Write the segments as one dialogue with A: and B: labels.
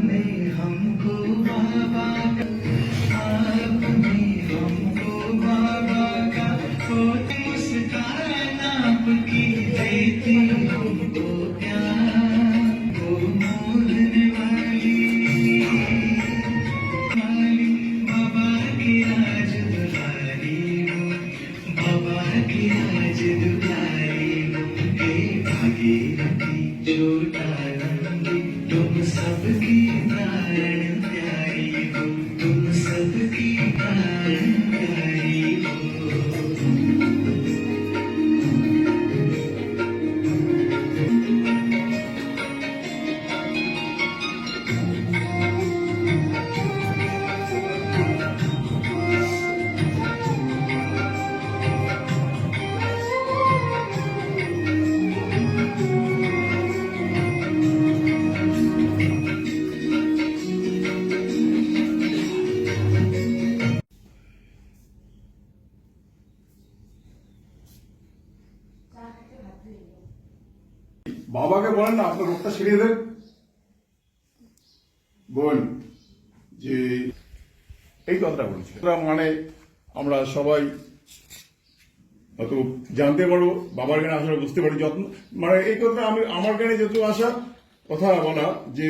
A: हमको बाबा का आप में हमको बाबा का होती मुस्कान आपकी की राज दुलारी हो, बाबा की राज दुलारी हो छोटा
B: বাবাকে বলেন না আপনার রোগটা সেরিয়ে দেন। বোন যে এই কথাটা বলছি। মানে আমরা সবাই হয়তো জানতে পারব বাবার গানে আসলে বুঝতে পারি যত্ন মানে এই কথা আমি আমার গানে যত আসা কথা বলা যে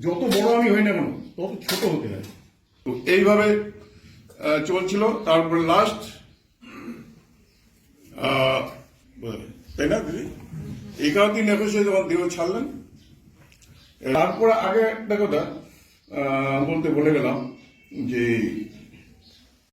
B: যত বড় আমি হই না কেন তত ছোট হতে হয়। তো এইভাবে আহ, চলছিল। তারপরে লাস্ট তাই না, দিদি? এই কারণে তিনি একুশে যখন দেহ ছাড়লেন তারপরে আগে একটা কথা বলতে বলে গেলাম যে